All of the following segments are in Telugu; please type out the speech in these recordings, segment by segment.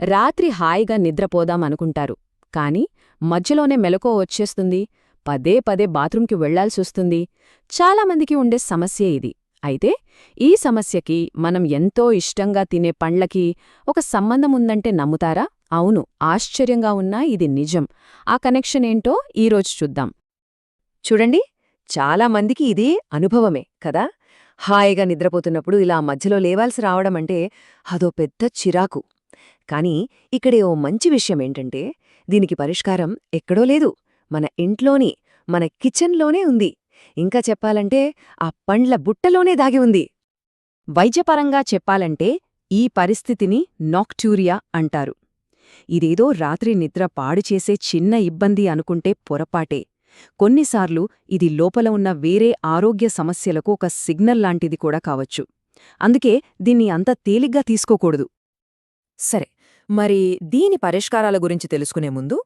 రాత్రి హాయిగా నిద్రపోదాం అనుకుంటారు. కాని మధ్యలోనే మెలకో వచ్చేస్తుంది. పదే పదే బాత్రూంకి వెళ్ళాల్సొస్తుంది చాలామందికి ఉండే సమస్యే ఇది. అయితే ఈ సమస్యకి మనం ఎంతో ఇష్టంగా తినే పండ్లకి ఒక సంబంధం ఉందంటే నమ్ముతారా? అవును ఆశ్చర్యంగా ఉన్నా ఇది నిజం. ఆ కనెక్షన్ ఏంటో ఈరోజు చూద్దాం. చూడండి చాలా మందికి ఇదే అనుభవమే కదా? హాయిగా నిద్రపోతున్నప్పుడు ఇలా మధ్యలో లేవాల్సి రావడం అంటే అదో పెద్ద చిరాకు. కానీ ఇక్కడే ఓ మంచి విషయం ఏంటంటే దీనికి పరిష్కారం ఎక్కడో లేదు. మన ఇంట్లోని మన కిచెన్లోనే ఉంది. ఇంకా చెప్పాలంటే ఆ పండ్ల బుట్టలోనే దాగి ఉంది. వైద్యపరంగా చెప్పాలంటే ఈ పరిస్థితిని నాక్టూరియా అంటారు. ఇదేదో రాత్రి నిద్ర పాడుచేసే చిన్న ఇబ్బంది అనుకుంటే పొరపాటే. కొన్నిసార్లు ఇది లోపల ఉన్న వేరే ఆరోగ్య సమస్యలకు ఒక సిగ్నల్ లాంటిది కూడా కావచ్చు. అందుకే దీన్ని అంత తేలిగ్గా తీసుకోకూడదు. సరే మరి దీని పరిష్కారాల గురించి తెలుసుకునే ముందు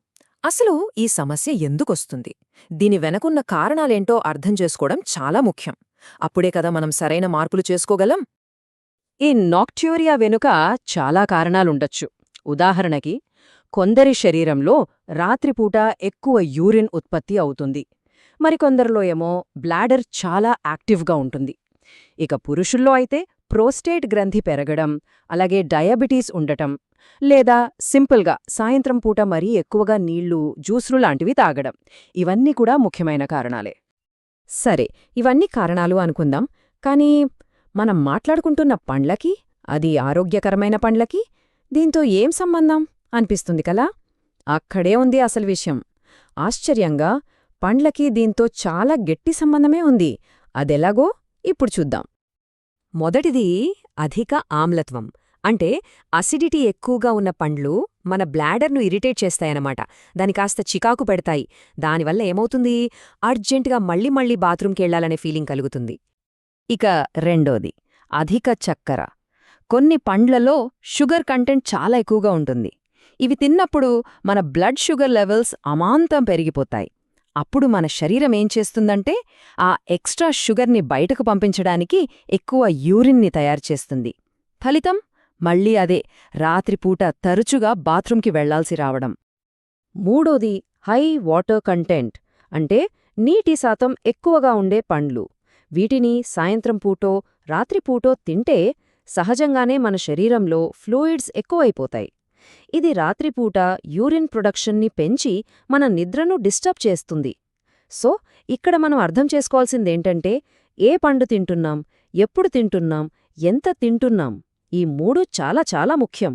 అసలు ఈ సమస్య ఎందుకొస్తుంది? దీని వెనకున్న కారణాలేంటో అర్థం చేసుకోవడం చాలా ముఖ్యం. అప్పుడే కదా మనం సరైన మార్పులు చేసుకోగలం? ఈ నాక్ట్యూరియా వెనుక చాలా కారణాలుండొచ్చు. ఉదాహరణకి కొందరి శరీరంలో రాత్రిపూట ఎక్కువ యూరిన్ ఉత్పత్తి అవుతుంది. మరికొందరిలో ఏమో బ్లాడర్ చాలా యాక్టివ్గా ఉంటుంది. ఇక పురుషుల్లో అయితే ప్రోస్టేట్ గ్రంథి పెరగడం అలాగే డయాబెటీస్ ఉండటం లేదా సింపుల్గా సాయంత్రం పూట మరీ ఎక్కువగా నీళ్ళు జ్యూసులు లాంటివి తాగడం. ఇవన్నీ కూడా ముఖ్యమైన కారణాలే. సరే ఇవన్నీ కారణాలు అనుకుందాం. కానీ మనం మాట్లాడుకుంటున్న పండ్లకి అది ఆరోగ్యకరమైన పండ్లకి దీంతో ఏం సంబంధం అనిపిస్తుంది కలా అక్కడే ఉంది అసలు విషయం. ఆశ్చర్యంగా పండ్లకి దీంతో చాలా గట్టి సంబంధమే ఉంది. అదెలాగో ఇప్పుడు చూద్దాం. మొదటిది అధిక ఆమ్లత్వం. అంటే అసిడిటీ ఎక్కువగా ఉన్న పండ్లు మన బ్లాడర్ను ఇరిటేట్ చేస్తాయన్నమాట. దాని కాస్త చికాకు పెడతాయి. దానివల్ల ఏమవుతుంది? అర్జెంటుగా మళ్ళీ మళ్ళీ బాత్రూంకెళ్ళాలనే ఫీలింగ్ కలుగుతుంది. ఇక రెండోది అధిక చక్కెర. కొన్ని పండ్లలో షుగర్ కంటెంట్ చాలా ఎక్కువగా ఉంటుంది. ఇవి తిన్నప్పుడు మన బ్లడ్ షుగర్ లెవెల్స్ అమాంతం పెరిగిపోతాయి. అప్పుడు మన శరీరం ఏం చేస్తుందంటే ఆ ఎక్స్ట్రా షుగర్ని బయటకు పంపించడానికి ఎక్కువ యూరిన్ని తయారుచేస్తుంది ఫలితం మళ్ళీ అదే రాత్రిపూట తరచుగా బాత్రూంకి వెళ్ళాల్సి రావడం. మూడోది హై వాటర్ కంటెంట్ అంటే నీటి శాతం ఎక్కువగా ఉండే పండ్లు. వీటిని సాయంత్రం పూటో రాత్రిపూటో తింటే సహజంగానే మన శరీరంలో ఫ్లూయిడ్స్ ఎక్కువైపోతాయి. ఇది రాత్రిపూట యూరిన్ ప్రొడక్షన్ని పెంచి మన నిద్రను డిస్టర్బ్ చేస్తుంది. సో ఇక్కడ మనం అర్థం చేసుకోవాల్సిందేంటంటే ఏ పండు తింటున్నాం ఎప్పుడు తింటున్నాం ఎంత తింటున్నాం ఈ మూడు చాలా చాలా ముఖ్యం.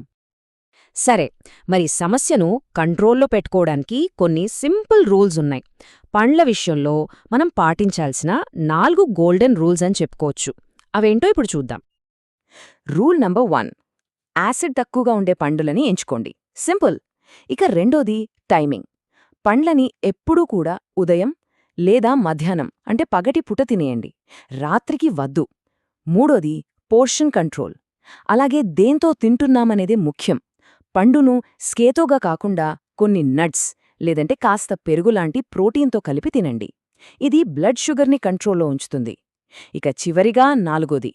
సరే మరి సమస్యను కంట్రోల్లో పెట్టుకోవడానికి కొన్ని సింపుల్ రూల్స్ ఉన్నాయి. పండ్ల విషయంలో మనం పాటించాల్సిన నాలుగు గోల్డెన్ రూల్స్ అని చెప్పుకోవచ్చు. అవేంటో ఇప్పుడు చూద్దాం. రూల్ నంబర్ వన్ యాసిడ్ తక్కువగా ఉండే పండులని ఎంచుకోండి. సింపుల్. ఇక రెండోది టైమింగ్. పండ్లని ఎప్పుడూ కూడా ఉదయం లేదా మధ్యాహ్నం అంటే పగటి పుట తినేయండి. రాత్రికి వద్దు. మూడోది పోర్షన్ కంట్రోల్. అలాగే దేంతో తింటున్నామనేదే ముఖ్యం. పండును స్కేతోగా కాకుండా కొన్ని నట్స్ లేదంటే కాస్త పెరుగులాంటి ప్రోటీన్తో కలిపి తినండి. ఇది బ్లడ్ షుగర్ని కంట్రోల్లో ఉంచుతుంది. ఇక చివరిగా నాలుగోది.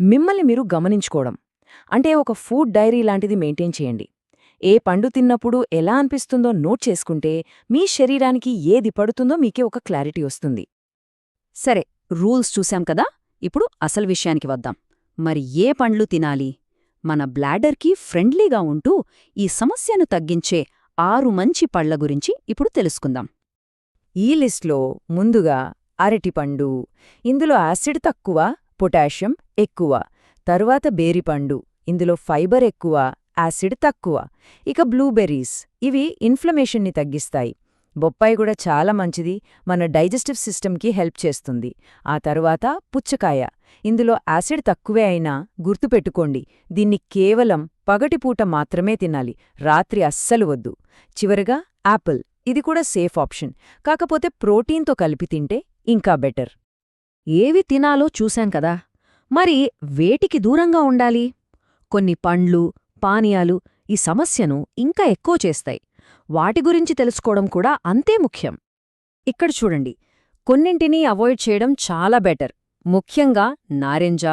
మిమ్మల్ని మీరు గమనించుకోవడం. అంటే ఒక ఫుడ్ డైరీ లాంటిది మెయింటైన్ చేయండి. ఏ పండు తిన్నప్పుడు ఎలా అనిపిస్తుందో నోట్ చేసుకుంటే మీ శరీరానికి ఏది పడుతుందో మీకే ఒక క్లారిటీ వస్తుంది. సరే రూల్స్ చూశాం కదా? ఇప్పుడు అసలు విషయానికి వద్దాం. మరి ఏ పండ్లు తినాలి? మన బ్లాడర్కి ఫ్రెండ్లీగా ఉంటూ ఈ సమస్యను తగ్గించే ఆరు మంచి పళ్ళ గురించి ఇప్పుడు తెలుసుకుందాం. ఈ లిస్ట్లో ముందుగా అరటిపండు ఇందులో యాసిడ్ తక్కువ పొటాషియం ఎక్కువ తరువాత బేరిపండు. ఇందులో ఫైబర్ ఎక్కువ యాసిడ్ తక్కువ. ఇక బ్లూబెర్రీస్. ఇవి ఇన్ఫ్లమేషన్ని తగ్గిస్తాయి. బొప్పాయి కూడా చాలా మంచిది. మన డైజెస్టివ్ సిస్టమ్కి హెల్ప్ చేస్తుంది. ఆ తరువాత పుచ్చకాయ. ఇందులో యాసిడ్ తక్కువే అయినా గుర్తుపెట్టుకోండి. దీన్ని కేవలం పగటిపూట మాత్రమే తినాలి. రాత్రి అస్సలు వద్దు. చివరగా యాపిల్. ఇది కూడా సేఫ్ ఆప్షన్. కాకపోతే ప్రోటీన్తో కలిపి తింటే ఇంకా బెటర్. ఏవి తినాలో చూశాం కదా? మరి వేటికి దూరంగా ఉండాలి? కొన్ని పండ్లు పానీయాలు ఈ సమస్యను ఇంకా ఎక్కువ చేస్తాయి. వాటి గురించి తెలుసుకోవడం కూడా అంతే ముఖ్యం. ఇక్కడ చూడండి. కొన్నింటినీ అవాయిడ్ చేయడం చాలా బెటర్. ముఖ్యంగా నారింజ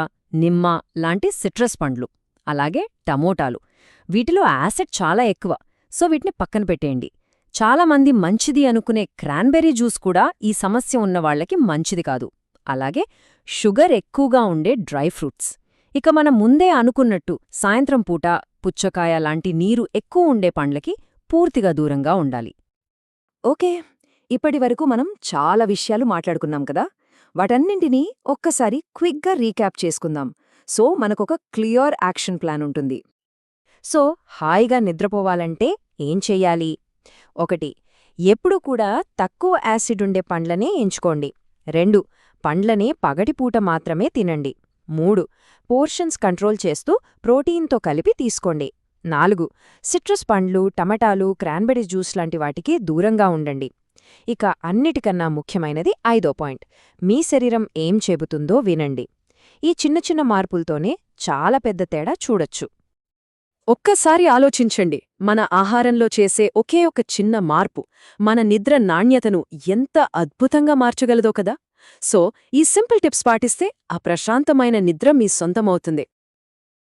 నిమ్మ లాంటి సిట్రస్ పండ్లు అలాగే టమోటాలు. వీటిలో యాసిడ్ చాలా ఎక్కువ సో వీటిని పక్కన పెట్టేయండి. చాలామంది మంచిది అనుకునే క్రాన్బెర్రీ జ్యూస్ కూడా ఈ సమస్య ఉన్నవాళ్ళకి మంచిది కాదు. అలాగే షుగర్ ఎక్కువగా ఉండే డ్రై ఫ్రూట్స్. ఇక మనం ముందే అనుకున్నట్టు సాయంత్రం పూట పుచ్చకాయ లాంటి నీరు ఎక్కువ ఉండే పండ్లకి పూర్తిగా దూరంగా ఉండాలి. ఓకే ఇప్పటి వరకు మనం చాలా విషయాలు మాట్లాడుకున్నాం కదా? వాటన్నింటినీ ఒక్కసారి క్విక్గా రీక్యాప్ చేసుకుందాం. సో మనకొక క్లియర్ యాక్షన్ ప్లాన్ ఉంటుంది. సో హాయిగా నిద్రపోవాలంటే ఏం చెయ్యాలి? ఒకటి ఎప్పుడు కూడా తక్కువ యాసిడ్ ఉండే పండ్లనే ఎంచుకోండి. రెండు పండ్లనే పగటిపూట మాత్రమే తినండి. మూడు పోర్షన్స్ కంట్రోల్ చేస్తూ ప్రోటీన్తో కలిపి తీసుకోండి. నాలుగు సిట్రస్ పండ్లు టమాటాలు క్రాన్బెరీ జ్యూస్ లాంటి వాటికి దూరంగా ఉండండి. ఇక అన్నిటికన్నా ముఖ్యమైనది ఐదో పాయింట్. మీ శరీరం ఏం చెబుతుందో వినండి. ఈ చిన్న చిన్న మార్పులతోనే చాలా పెద్ద తేడా చూడొచ్చు. ఒక్కసారి ఆలోచించండి. మన ఆహారంలో చేసే ఒకే ఒక చిన్న మార్పు మన నిద్ర నాణ్యతను ఎంత అద్భుతంగా మార్చగలదో కదా! సో ఈ సింపుల్ టిప్స్ పాటిస్తే ఆ ప్రశాంతమైన నిద్ర మీ సొంతమవుతుంది.